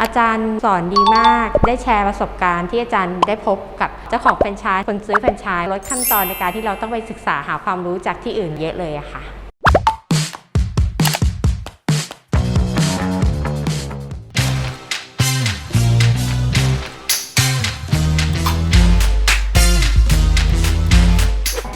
อาจารย์สอนดีมาก ได้แชร์ประสบการณ์ที่อาจารย์ได้พบกับเจ้าของแฟรนไชส์คนซื้อแฟรนไชส์ลดขั้นตอนในการที่เราต้องไปศึกษาหาความรู้จากที่อื่นเยอะเลยอะค่ะ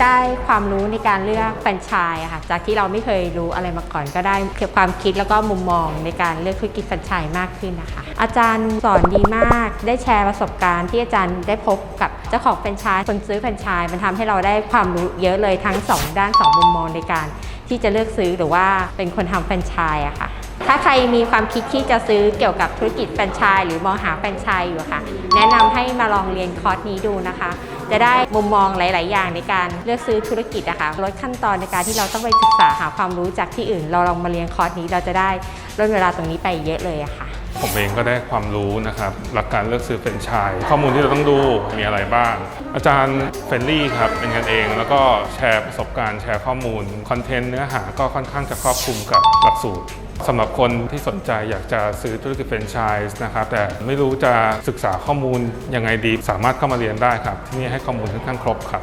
ได้ความรู้ในการเลือกแฟรนไชส์อะค่ะจากที่เราไม่เคยรู้อะไรมาก่อนก็ได้เกี่ยวกับความคิดแล้วก็มุมมองในการเลือกธุรกิจแฟรนไชส์มากขึ้นนะคะ อาจารย์สอนดีมาก ได้แชร์ประสบการณ์ที่อาจารย์ได้พบกับเจ้าของแฟรนไชส์คนซื้อแฟรนไชส์มันทำให้เราได้ความรู้เยอะเลยทั้งสองด้านสองมุมมองในการที่จะเลือกซื้อหรือว่าเป็นคนทำแฟรนไชส์อะค่ะ ถ้าใครมีความคิดที่จะซื้อเกี่ยวกับธุรกิจแฟรนไชส์หรือมองหาแฟรนไชส์อยู่ค่ะ แนะนำให้มาลองเรียนคอร์สนี้ดูนะคะ จะได้มุมมองหลาย ๆ อย่างในการเลือกซื้อธุรกิจนะคะลดขั้นตอนในการที่เราต้องไปศึกษาหาความรู้จากที่อื่น เราลองมาเรียนคอร์สนี้เราจะได้ลดเวลาตรงนี้ไปเยอะเลยะค่ะ ผมเองก็ได้ความรู้นะครับ หลักการเลือกซื้อเป็นไชายข้อมูลที่เราต้องดูมีอะไรบ้าง อาจารย์เฟรนลี่ครับเป็นกันเอง แล้วก็แชร์ประสบการณ์แชร์ข้อมูลคอนเทนต์เนื้อหาก็ค่อนข้างจะครอบคลุมกับหลักสูตรสำหรับคนที่สนใจอยากจะซื้อธุรกิจแฟรนไชส์นะครับแต่ไม่รู้จะศึกษาข้อมูลยังไงดี สามารถเข้ามาเรียนได้ครับ ที่นี่ให้ข้อมูลค่อนข้างครบครับ